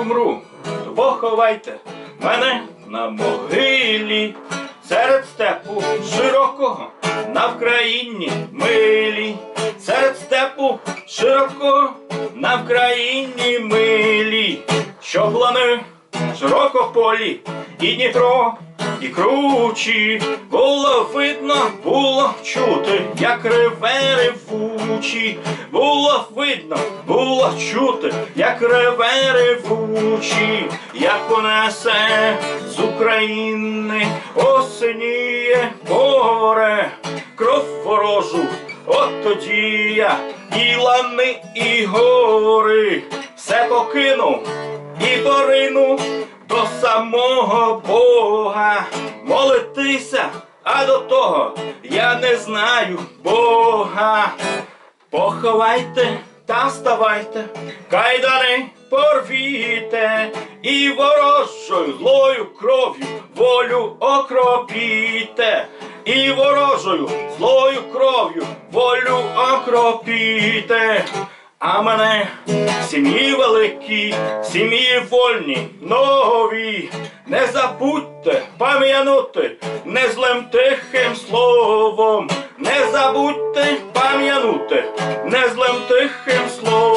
умру, то поховайте мене на могилі. Серед степу широкого на Вкраїні милі, серед степу широкого на Вкраїні милі, що плани широкополі і Дніпро, і кручі, було видно, було чути, як реве ревучі, було видно, було чути, як реве ревучі, як понесе з України осеніє море, кров ворожу, от тоді я і лани, і гори, все покинув і порину до самого Бога. Молитися, а до того я не знаю Бога. Поховайте та вставайте, кайдани порвіте, і ворожою злою кров'ю волю окропіте, і ворожою злою кров'ю волю окропіте. А мене сім'ї великі, сім'ї вольні, нові. Не забудьте пам'янути незлим тихим словом. Не забудьте пам'янути незлим тихим словом.